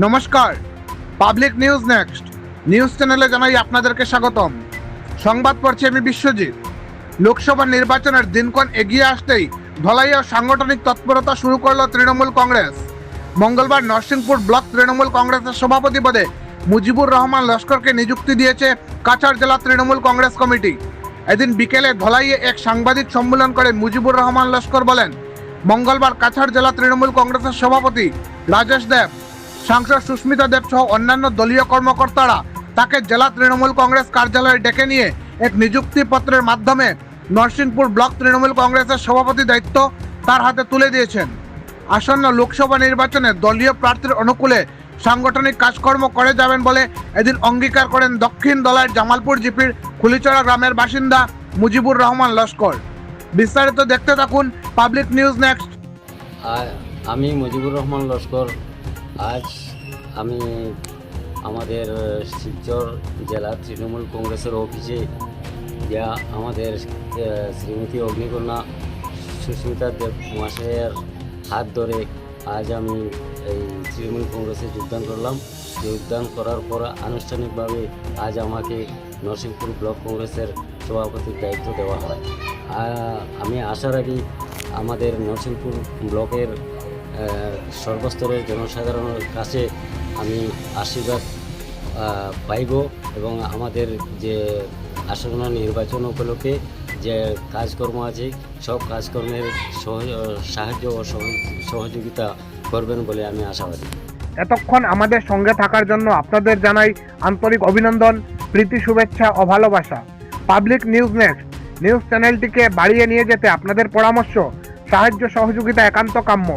নমস্কার, public news next. News চ্যানেলে জানাই আপনাদেরকে স্বাগতম। সংবাদ পড়ছি আমি বিশ্বজিৎ। লোকসভা নির্বাচনের দিনক্ষণ এগিয়ে আসতেই ধলাইয়ে সাংগঠনিক তৎপরতা শুরু করল তৃণমূল কংগ্রেস। মঙ্গলবার নরসিংপুর ব্লক তৃণমূল কংগ্রেসের সভাপতি পদে মুজিবুর রহমান লস্করকে নিযুক্তি দিয়েছে কাছাড় জেলা তৃণমূল কংগ্রেস কমিটি। এদিন বিকেলে ধলাইয়ে এক সাংবাদিক সম্মেলন করে মুজিবুর রহমান লস্কর বলেন, মঙ্গলবার কাছাড় জেলা তৃণমূল কংগ্রেসের সভাপতি রাজেশ দেব সাংসদ সুস্মিতা দেব সহ অন্যান্য দলীয় কর্মকর্তারা তাকে জেলা তৃণমূল কংগ্রেস কার্যালয়ে ডেকে নিয়ে এক নিযুক্তিপত্রের মাধ্যমে নরসিংপুর ব্লক তৃণমূল কংগ্রেসের সভাপতি দায়িত্ব তার হাতে তুলে দিয়েছেন। আসন্ন লোকসভা নির্বাচনে দলীয় প্রার্থীর অনুকূলে সাংগঠনিক কাজকর্ম করে যাবেন বলে এদিন অঙ্গীকার করেন দক্ষিণ দলাইয়ের জামালপুর জিপির খুলিচড়া গ্রামের বাসিন্দা মুজিবুর রহমান লস্কর। বিস্তারিত দেখতে থাকুন পাবলিক নিউজ নেক্সট। আমি মুজিবুর রহমান লস্কর আজ আমি আমাদের শিলচর জেলা তৃণমূল কংগ্রেসের অফিসে যা আমাদের শ্রীমতী অগ্নিকন্যা সুস্মিতা দেব মহাশয়ের হাত ধরে আজ আমি এই তৃণমূল কংগ্রেসে যোগদান করলাম। যোগদান করার পর আনুষ্ঠানিকভাবে আজ আমাকে নরসিংপুর ব্লক কংগ্রেসের সভাপতির দায়িত্ব দেওয়া হয়। আমি আসার আগে আমাদের নরসিংপুর ব্লকের সর্বস্তরের জনসাধারণের কাছে আমি আশীর্বাদ পাইব এবং আমাদের যে আসন্ন নির্বাচন উপলক্ষে যে কাজকর্ম আছে, সব কাজকর্মের সহ- সাহায্য ও সহযোগিতা করবেন বলে আমি আশাবাদী। এতক্ষণ আমাদের সঙ্গে থাকার জন্য আপনাদের জানাই আন্তরিক অভিনন্দন, প্রীতি, শুভেচ্ছা ও ভালোবাসা। পাবলিক নিউজ নেক্সট, নিউজ চ্যানেলটিকে বাড়িয়ে নিয়ে যেতে আপনাদের পরামর্শ, সাহায্য সহযোগিতা একান্ত কাম্য।